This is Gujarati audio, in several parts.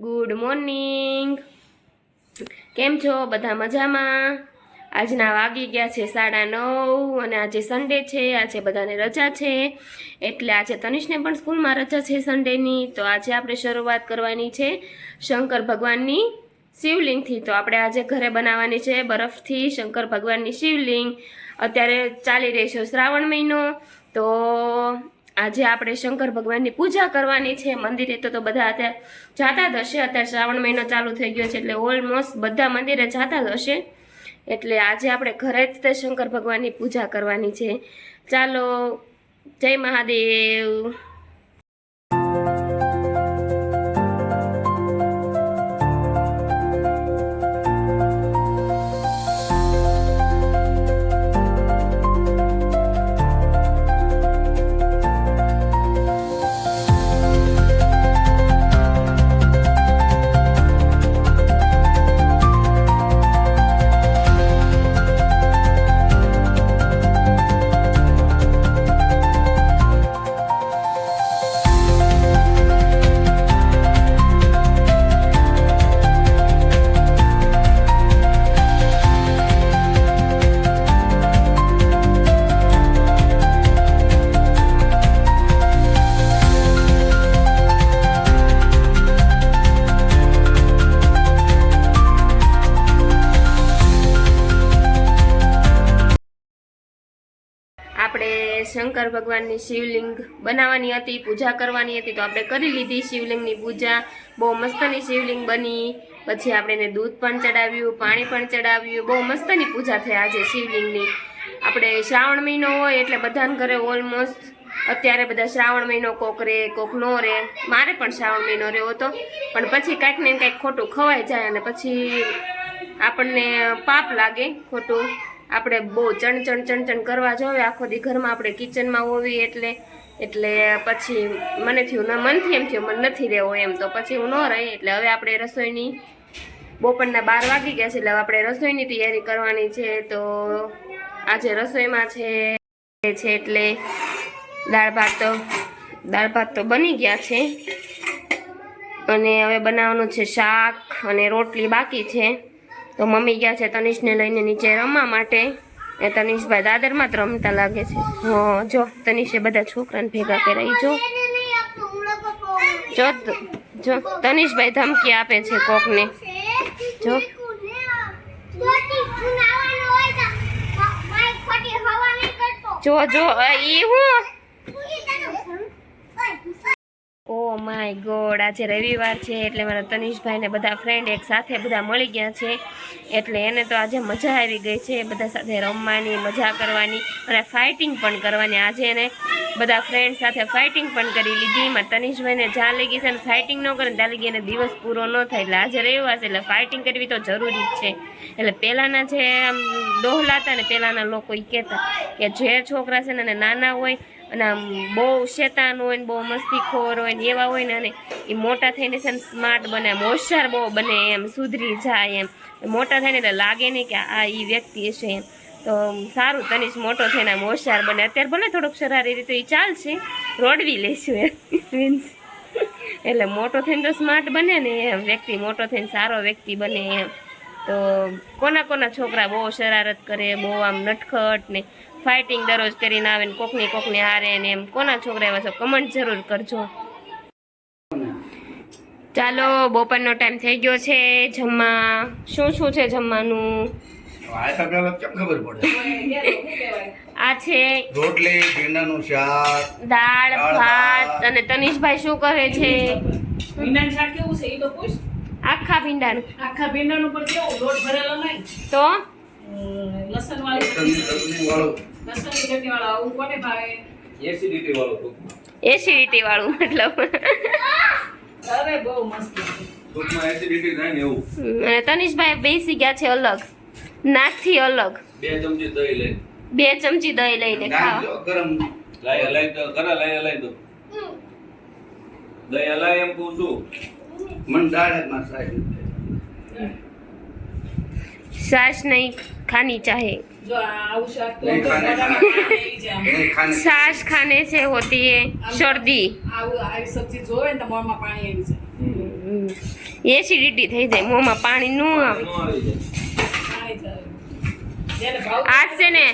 ગુડ મોર્નિંગ કેમ છો? બધા મજામાં? આજના વાગી ગયા છે સાડા નવ અને આજે સન્ડે છે, આજે બધાને રજા છે. એટલે આજે તનિષને પણ સ્કૂલમાં રજા છે સન્ડેની તો આજે આપણે શરૂઆત કરવાની છે શંકર ભગવાનની શિવલિંગથી. તો આપણે આજે ઘરે બનાવવાની છે બરફથી શંકર ભગવાનની શિવલિંગ. અત્યારે ચાલી રહી છે શ્રાવણ મહિનો. તો આજે આપણે શંકર ભગવાનની પૂજા કરવાની છે. મંદિરે તો તો બધા અત્યારે જાતા જ હશે. અત્યારે શ્રાવણ મહિનો ચાલુ થઈ ગયો છે એટલે ઓલમોસ્ટ બધા મંદિરે જાતા જ હશે. એટલે આજે આપણે ઘરે જ તે શંકર ભગવાનની પૂજા કરવાની છે. ચાલો, જય મહાદેવ. શંકર ભગવાનની શિવલિંગ બનાવવાની હતી, પૂજા કરવાની હતી, તો આપણે કરી લીધી શિવલિંગની પૂજા. બહુ મસ્તની શિવલિંગ બની. પછી આપણે એને દૂધ પણ ચડાવ્યું, પાણી પણ ચડાવ્યું. બહુ મસ્તની પૂજા થઈ આજે શિવલિંગની. આપણે શ્રાવણ મહિનો હોય એટલે બધાને ઘરે ઓલમોસ્ટ અત્યારે બધા શ્રાવણ મહિનો કોક રે, કોક નો રે. મારે પણ શ્રાવણ મહિનો રહ્યો હતો. પણ પછી કાંઈક ને કાંઈક ખોટું ખવાઈ જાય અને પછી આપણને પાપ લાગે ખોટું. આપણે બહુ ચણ ચણ ચણ ચણ કરવા જોઈએ આખો દી ઘરમાં આપણે કિચનમાં હોવી એટલે એટલે પછી મને થયું મનથી એમ થયું, મને નથી રહેવો એમ. તો પછી હું ન રહી, એટલે હવે આપણે રસોઈની બપોરના બાર વાગી ગયા છે, એટલે હવે આપણે રસોઈની તૈયારી કરવાની છે. તો આજે રસોઈમાં છે છે એટલે દાળ ભાત તો, દાળ ભાત તો બની ગયા છે. અને હવે બનાવવાનું છે શાક અને રોટલી બાકી છે. તો મમ્મી ગયા છે તનિષને લઈને નીચે રમવા માટે. એ તનિષભાઈ દાદરમાં જ રમતા લાગે છે. હા, જો, તનિષે બધા છોકરાને ભેગા કરાવી જો. જો જો, તનિષભાઈ ધમકી આપે છે કોકને. જો. જો જો, એ હું ઓ માય ગોડ આજે રવિવાર છે એટલે મારા તનિષભાઈને બધા ફ્રેન્ડ એક સાથે બધા મળી ગયા છે. એટલે એને તો આજે મજા આવી ગઈ છે બધા સાથે રમવાની, મજા કરવાની અને ફાઇટિંગ પણ કરવાની. આજે એને બધા ફ્રેન્ડ સાથે ફાઇટિંગ પણ કરી લીધી. મારા તનિષભાઈને જ્યાં લઈ ગઈ છે ને ફાઇટિંગ ન કરે ત્યાં લઈ એને દિવસ પૂરો ન થાય. એટલે આજે રવિવાર છે એટલે ફાઇટિંગ કરવી તો જરૂરી જ છે. એટલે પહેલાંના જે આમ ડોહલા હતા ને પહેલાંના લોકો એ કહેતા કે જે છોકરા છે ને નાના હોય અને આમ બહુ શેતાન હોય ને બહુ મસ્તીખોર હોય ને એવા હોય ને અને એ મોટા થઈને છે ને સ્માર્ટ બને, આમ હોશિયાર બહુ બને, એમ સુધરી જાય એમ. મોટા થઈને એટલે લાગે નહીં કે આ એ વ્યક્તિ હશે એમ. તો સારું, તનિષ મોટો થઈને આમ હોશિયાર બને. અત્યારે ભલે થોડોક શરારી રીતે એ ચાલશે, રોડવી લેશું એમ મીન્સ એટલે મોટો થઈને તો સ્માર્ટ બને ને એમ, વ્યક્તિ મોટો થઈને સારો વ્યક્તિ બને એમ. તો કોના કોના છોકરા બહુ શરારત કરે, બહુ આમ નટખટ ને ફાઇટિંગ દરરોજ કરીને આવે ને કોકની કોકની હારે ને એમ. કોના છોકરા એવા છો? કમેન્ટ જરૂર કરજો. ચાલો બપોરનો ટાઈમ થઈ ગયો છે જમવા. શું શું છે જમવાનું? આ તો પેલા કેમ ખબર પડે? આ છે રોટલી ભીંડાનું શાક દાળ ભાત ભાત. અને તનિષભાઈ શું કરે છે? ભીંડાનું શાક કેવું છે એ તો પૂછ. આખા ભીંડાનું. આખા ભીંડાનું પણ કેવું? લોટ ભરેલો નહીં. તો? લસણ વાળી. લસણની ચટણી વાળું લસણની ચટણી વાળા આવું કોને ભાવે? એસિડિટી વાળો એસિડિટી વાળું મતલબ. અરે બહુ મસ્ત ટૂંકમાં એસિડિટી થાય ને એવું. અને તનિષભાઈ બેસી ગયા છે અલગ. નાકથી અલગ. બે ચમચી દહીં લઈ બે ચમચી દહીં લઈને નાખ ગરમ. લાઈ હલાઈ તો કરા લાઈ હલાઈ દો દહીં હલાય એમ કહું છું. મન દાળ જ માં સાહેબ. સાસ નહીં ખાની ચાહે જો આ આવું શાક તો નહીં ખાને. બધામાં ખાઈ જાય આમ. નહીં ખાને સાસ ખાને से होती है सर्दी આવું આવી સબ્જી જોવે ને તો મોંમાં પાણી આવી જાય हम्म, એસિડિટી થઈ જાય મોંમાં પાણી ન આવે નો આવી જાય પાણી ચાલે. જેને ભાવતું आज से ने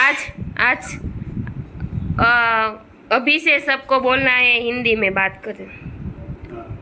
आज आज अ, अभी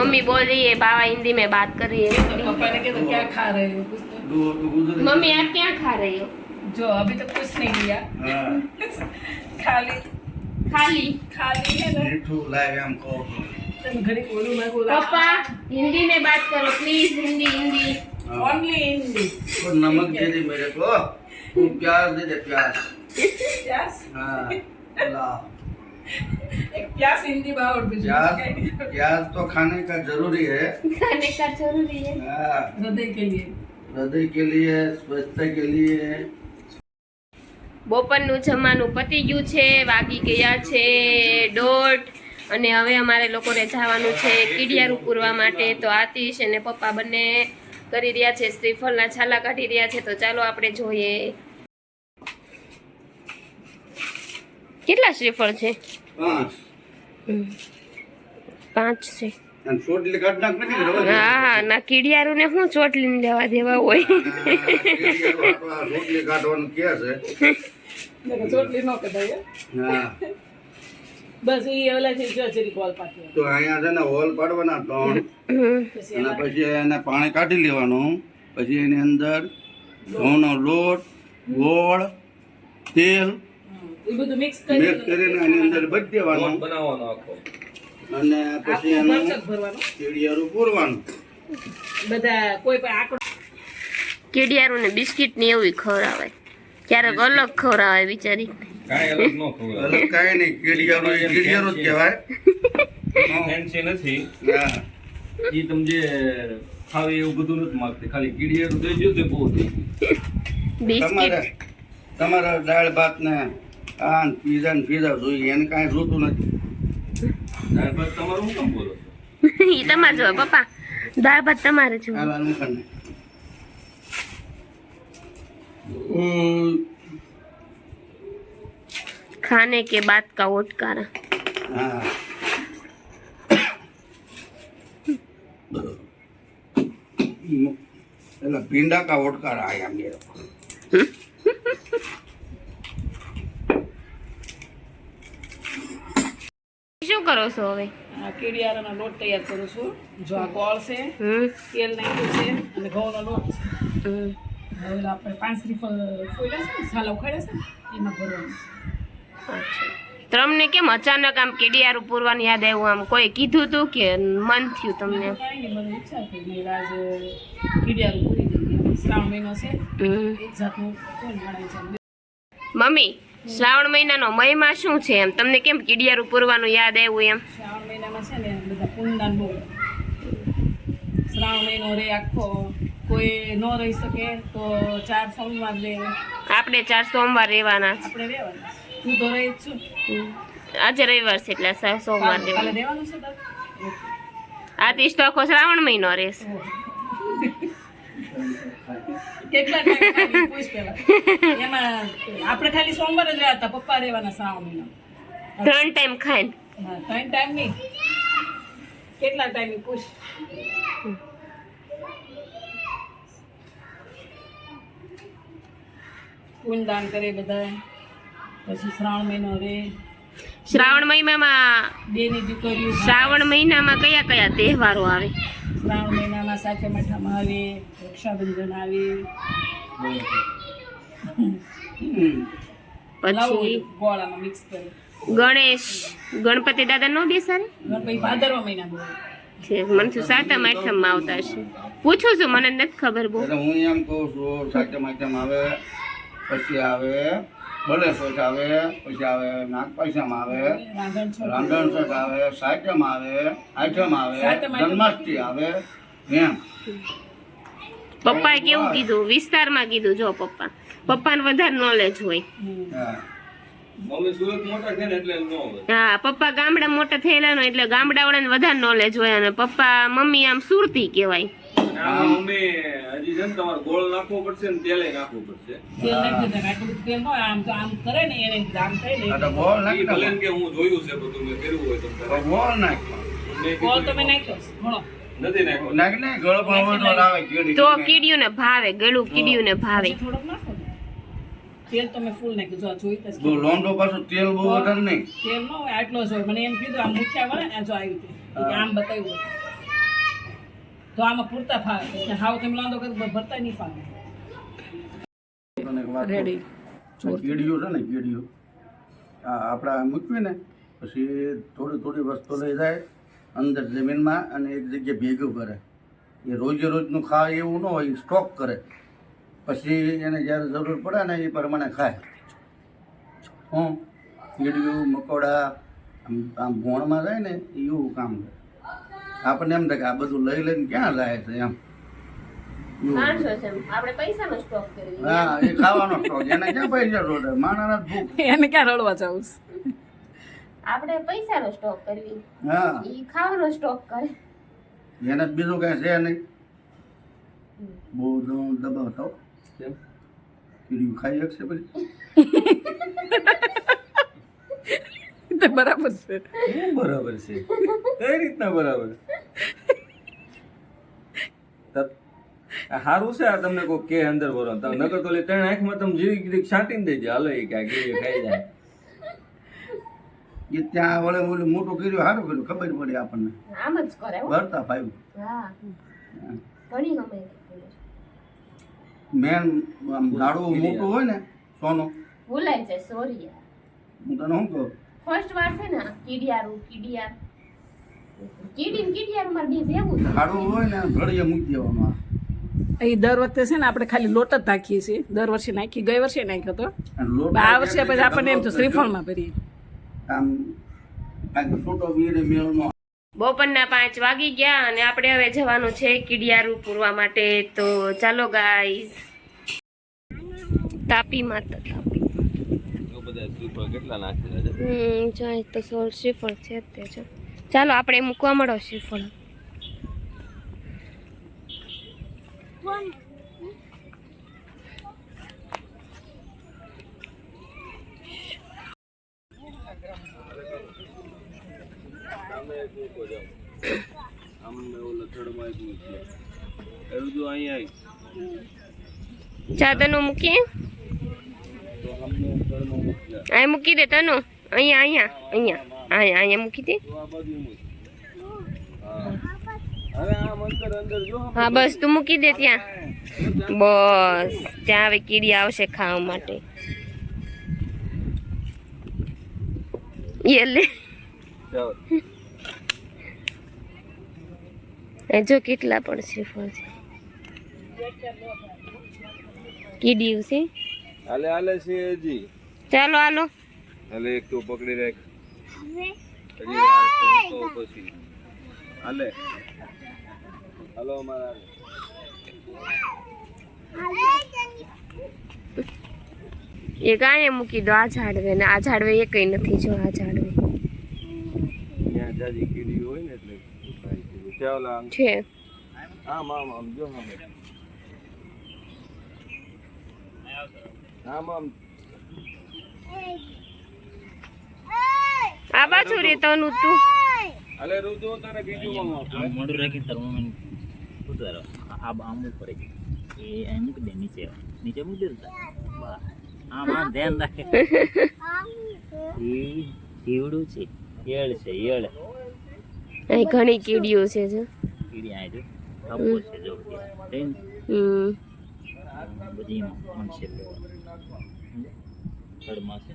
मम्मी बोल रही है बाबा हिंदी में बात कर रही है। तो पापा ने कहा तो क्या खा रहे हो? कुछ तो। मम्मी आप क्या खा रही हो? जो अभी तक कुछ नहीं लिया। हाँ। खाली। खाली? खाली है ना। मीठो लाए हमको तुम घड़ी बोलो मैं बोला पापा हिंदी में बात करो प्लीज़ हिंदी हिंदी। ओनली हिंदी और नमक दे दे मेरे को। प्यार दे दे प्यार प्यार हाँ ला। एक प्यास हिंदी में और बीजू प्याज प्याज तो खाने का जरूरी है खाने का जरूरी है हाँ, हृदय के लिए हृदय के लिए स्वस्थता के लिए બપોરનું જમવાનું પતી ગયું છે વાગી ગયા છે દોઢ અને હવે અમારે લોકોને જવાનું છે કીડિયારું પૂરવા માટે તો આતિશ અને પપ્પા બંને કરી રહ્યા છે શ્રીફળના છાલા કાઢી રહ્યા છે તો ચાલો આપણે જોઈએ કેટલા શ્રીફળ છે પાંચ હમ. પાંચ છે. હા ના કીડિયારું ને શું ચોટલીને લેવા દેવા હોય. આ કેડિયાનું આ રોટલી કાઢવાનું કે છે? ચોટલી નો કદાય હા. બસ એ ઓલા થી જો જરી કોલ પાટી તો અહીંયા છે ને હોલ પાડવાના ત્રણ. અને પછી એને પાણી કાઢી લેવાનું. પછી એની અંદર ઘઉંનો લોટ ગોળ તેલ એ બધું મિક્સ મિક્સ કરીને એની અંદર બધી દેવાનું બનાવવાનો આખો. અને પછી એનું કેડિયારું પૂરવાનું. બધા કોઈ પણ આંકડો કીડિયારું ને બિસ્કિટ ને એવું ખવડાવાય ક્યારેક અલગ ખવડાવાય બિચારી. કાંઈ અલગ ન ખવડાવે. અલગ કાંઈ નહીં. કેડિયારું એ કેડિયારું જ કહેવાય. ફેન્સી નથી. ઈ જે ખાવે એવું બધું નથી માંગતી. ખાલી કીડિયારું દઈ દો તો બહુ થઈ ગયું. તમારે તમારા દાળ ભાત ને આ પીઝા ને પીઝા જોઈએ એને કાંઈ જોતું નથી. દાળ ભાત તમારું શું કામ બોલો ઈ તમારે જો પપ્પા. દાળ ભાત તમારે જો ખાને ખાને કે ઓટકારા. હા. એટલે ભીંડા કા ઓટકાર આયા મેરો શું કરો છો હવે? આ કેડિયારાનો લોટ તૈયાર કરું છું. જો આ ગોળ છે તેલ નાખ્યું છે અને ઘઉંનો લોટ છે. હવે આપણે પાંચ શ્રીફળ ફોડ્યા છે છાલા ઉખાડ્યા છે એમાં ભરવાનું છે. અચ્છા. તમને કેમ અચાનક આમ કેડિયારું પૂરવાની યાદ આવ્યું? આમ કોઈ કીધું તું કે મન થયું તમને? મને ઈચ્છા થઈ મેં આજ કેડિયારું પૂરી દઈએ શ્રાવણ મહિનો છે. એક જાતનું મમ્મી શ્રાવણ મહિનાનો મહિમા શું છે એમ? તમને કેમ કીડિયારું પૂરવાનું યાદ આવ્યું એમ? શ્રાવણ મહિનામાં છે ને બધા પુણ્યદાન બહુ શ્રાવણ મહિનો રે આખો. કોઈ ન રહી શકે તો ચાર સોમવાર રે. આપણે ચાર સોમવાર રહેવાના આપણે રહેવાના હું તો રહી છું. આજે રવિવાર છે એટલે ચાર સોમવાર રહેવાનું. છે આ તીસ તો આખો શ્રાવણ મહિનો રહેશે. કેટલા પૂછ પહેલા. એમાં આપણે ખાલી સોમવાર જ રહ્યા હતા પપ્પા રહેવાના શ્રાવણ મહિના ત્રણ ટાઈમ ખાય હા ત્રણ ટાઈમ નહીં. કેટલા ટાઈમ પૂછ? પુણ્યદાન કરે બધા પછી શ્રાવણ મહિનો રે. શ્રાવણ મહિનામાં બેની દીકરીઓ શ્રાવણ મહિનામાં કયા કયા તહેવારો આવે? શ્રાવણ મહિનામાં સાચે મઠામાં આવે રક્ષાબંધન આવે. પછી? ગોળામાં મિક્સ કરે. ગણેશ ગણપતિ દાદા નો બેસાડે? ગણપતિ ભાદરવા મહિનામાં છે મને તો સાતમ આઠમમાં આવતા છે પૂછું છું મને નથી ખબર બહુ. હું એમ કહું છું સાચમ આચમ આવે પછી આવે બલેશ્વર આવે પછી આવે નાગપાયસમ આવે રાંધણ છોડ આવે સાચમ આવે આઠમ આવે જન્માષ્ટમી આવે એમ. પપ્પાએ કેવું કીધું? વિસ્તારમાં કીધું જો પપ્પા. પપ્પાને વધારે નોલેજ હોય. હા. મમ્મી સુરત મોટા છે ને એટલે ન હોય. હા પપ્પા ગામડા મોટા થયેલા એટલે એટલે ગામડાવાળાને વધારે નોલેજ હોય અને પપ્પા મમ્મી આમ સુરતી કહેવાય. અને મમ્મી હજી છે ને તમારે ગોળ નાખવો પડશે ને તેલે નાખવું પડશે. તેલ નાખી દે આટલું બધું તેલ ન આમ તો આમ કરે ને એને આમ થાય ને. આ ગોળ નાખી ભલે કે હું જોયું છે બધું મેં કર્યું હોય તો તો ગોળ નાખ. ગોળ તમે નાખ્યો છે, ઘણો નથી નાખ્યો. નાખ ને ગળ પણ હોય તો લાવે કીડી તો કીડિયું ને ભાવે ગળું કીડિયું ને ભાવે. તેલ તમે ફૂલ નાખ્યું જો આ જોઈ તો બહુ લોંડો પાછું તેલ બહુ વધારે નહીં. તેલ નો હોય આટલો જ હોય. મને એમ કીધું આમ મુખ્ય વળે ને જો આવી રીતે. આમ બતાવ્યું. તો આમાં પૂરતા ફાવે હાવ તમે લાંદો કરી ભરતા નહીં ફાવે. રેડી છે ને કીડીઓ આ આપણા મૂકવી ને પછી થોડી થોડી વસ્તુ લઈ જાય અંદર જમીનમાં અને એક જગ્યાએ ભેગું કરે. એ રોજે રોજનું ખાય એવું ન હોય સ્ટોક કરે. પછી એને જ્યારે જરૂર પડે ને એ પ્રમાણે ખાય. હું? કીડીઓ મકોડા આમ આમ ભોણમાં જાય ને એવું કામ કરે. આપણને એમ થાય કે આ બધું લઈ લઈને ક્યાં જાય છે એમ. હા એ ખાવાનો સ્ટોક એને ક્યાં પૈસા ભૂખ. એને ક્યાં રડવા જાવું આપણે પૈસાનો સ્ટોક કરવી હા. ઈ ખાવાનો સ્ટોક કરે. એને બીજું કઈ છે નહીં. બહુ દબાવ દબાવતો? કીડીયું ખાઈ શકશે પછી. તો બરાબર છે. બરાબર છે? કઈ રીતના બરાબર? હારું છે આ તમને કોઈ કે અંદર ભરો તમે નકર તો ત્રણ આંખમાં તમે જીવી કીધી છાંટીને દેજે હાલો એ કે આ ગીરી ખાઈ જાય. એ ત્યાં વળે ઓલું મોટું કર્યું સારું કર્યું ખબર પડી આપણને. આમ જ કરે ભરતા પાયું ઘણી ગમે મેન આમ ઝાડવું મોટું હોય ને સોનું. ભૂલાય છે સોરી હું તને શું કહું? ફર્સ્ટ વાર છે ને કીડિયારું કીડિયાર. કીડી કીડિયાર મારે બે ભેગું છે હોય ને ઘડીએ મૂકી દેવાનું એ દર વખતે છે ને આપણે ખાલી લોટ જ નાખીએ છીએ. દર વર્ષે નાખી ગઈ વર્ષે નાખ્યો હતો આ વર્ષે પછી આપણને એમ તો શ્રીફળમાં ભરીએ. બપોરના પાંચ વાગી ગયા અને આપણે હવે જવાનું છે કીડિયારું પૂરવા માટે. તો ચાલો ગાઈઝ તાપી માતા. તાપી બધા શ્રીફળ કેટલા નાખેલા છે? હમ જાય તો સોળ શ્રીફળ છે તે જો. ચાલો આપણે મૂકવા મળો શ્રીફળ ચાદર એક મૂકીએ? અહીં મૂકી દે તનો. અહીંયા અહીંયા અહીંયા. અહીંયા અહીંયા મૂકી દે. હા, બસ, તું મૂકી દે ત્યાં. બસ, ત્યાં હવે કીડી આવશે ખાવા માટે. એ લે. જાઓ એ જો કેટલા પણ શ્રીફળ છે કીડી છે હાલે હાલે છે હજી ચાલો હાલો. હાલે એક તો પકડી રાખ. તો પછી. હાલે. હાલો મારા એ કાંઈ મૂકી દો આ ઝાડવે ને આ ઝાડવે એ કઈ નથી જો આ ઝાડવે. છે. આમ. આમ આમ જો આમ આ બાજુ રે તનું તું. અલે રુદો તારે બીજું આમ મોડું રાખી તારું મમ્મીને ઉતારો આ આમ ઉપર એ એમ મૂકી દે નીચે. નીચે મૂકી દે તાર. આમ આમ ધ્યાન રાખે. એ જીવડું છે? યળ છે યળ અહીં ઘણી કીડીઓ છે જો. કીડી આ જો. થપ્પો છે જો. હમ. બધી છે. થડમાં છે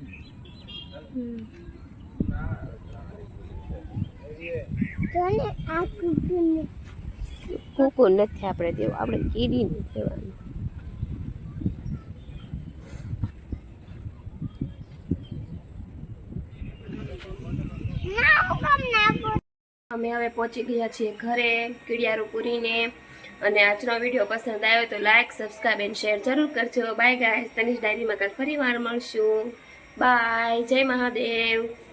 કુકુ નથી આપણે દેવું. આપણે કીડી નથી દેવાનું અમે હવે પહોંચી ગયા છીએ ઘરે, કીડિયારું પૂરીને. અને આજનો વીડિયો પસંદ આવ્યો તો લાઇક સબસ્ક્રાઈબ એન્ડ શેર જરૂર કરજો. બાય ગાય તનિષ ડાયરીમાં કાલ ફરી વાર મળશું. બાય જય મહાદેવ.